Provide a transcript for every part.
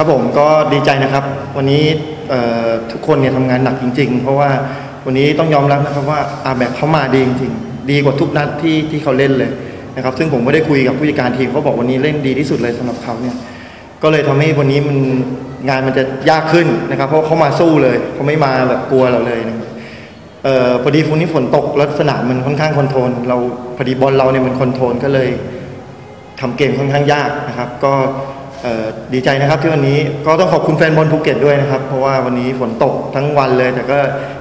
ครับผมก็ดีใจนะครับ วันนี้ทุกคนเนี่ยทำงานหนักจริง ๆ เพราะว่าวันนี้ต้องยอมรับนะครับว่าอาแบกเขามาดีจริงๆดีกว่าทุกนัดที่ที่เขาเล่นเลยนะครับ ซึ่งผมก็ได้คุยกับผู้จัดการทีมเขาบอกวันนี้เล่นดีที่สุดเลยสำหรับเขาเนี่ยก็เลยทำให้วันนี้มันงานมันจะยากขึ้นนะครับ เพราะเขามาสู้เลยเขาไม่มาแบบกลัวเราเลยนะครับเอ่อพอดีฝนนี้ฝนตกแล้วสนามมันค่อนข้างคอนโทรลเราพอดีบอลเราเนี่ยมันคอนโทรลก็เลยทำเกมค่อนข้างยากนะครับ ก็ ดีใจนะครับที่วันนี้ก็ต้องขอบคุณแฟนบอลภูเก็ตด้วยนะครับ เพราะว่าวันนี้ฝนตกทั้งวันเลย แต่ก็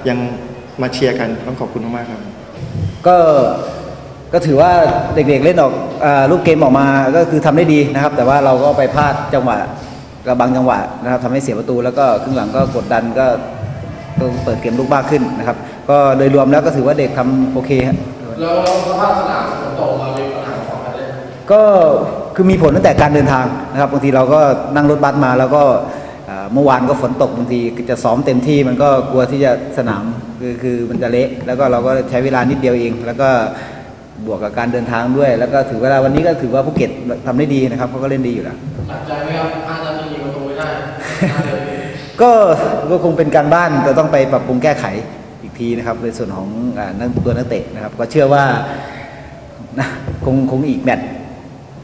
ยังมาเชียร์กันต้องขอบคุณมากๆครับ ก็ก็ถือว่าเด็กๆเล่นออกอาลูกเกมออกมาก็คือทำได้ดีนะครับ แต่ว่าเราก็ไปพลาดจังหวะกับบางจังหวะนะครับทำให้เสียประตูแล้วก็ครึ่งหลังก็กดดันก็ต้องเปิดเกมลุกมากขึ้นนะครับ ก็โดยรวมแล้วก็ถือว่าเด็กทำโอเคครับแล้วสภาพสนามฝนตกเรามีปัญหาของกันเลยก็ คือมีผลตั้งแต่การเดินทางนะครับบางทีเราก็นั่งรถบัสมาแล้วก็อ่าเมื่อวานก็ฝนตกบางทีจะซ้อมเต็มที่มันก็กลัวที่จะสนามคือคือมันจะเละแล้วก็เราก็ใช้เวลานิดเดียวเอง แล้วก็บวกกับการเดินทางด้วย แล้วก็ถือเวลาวันนี้ก็ถือว่าภูเก็ตทำได้ดีนะครับเขาก็เล่นดีอยู่แล้วหนักใจไหมครับห้านาทียิงประตูไม่ได้ห้านาทีก็ก็คงเป็นการบ้านแต่ต้องไปปรับปรุงแก้ไขอีกทีนะครับในส่วนของอ่านักตัวนักเตะนะครับ ก็เชื่อว่านะคงคงอีกแมตช์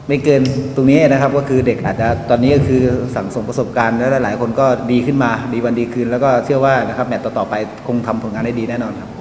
ไม่เกินตรงนี้นะครับก็คือเด็กอาจจะตอนนี้ก็คือสั่งสมประสบการณ์แล้วหลายๆคนก็ดีขึ้นมาดีวันดีคืน แล้วก็เชื่อว่านะครับแมตต์ต่อๆไปคงทำผลงานได้ดีแน่นอนครับ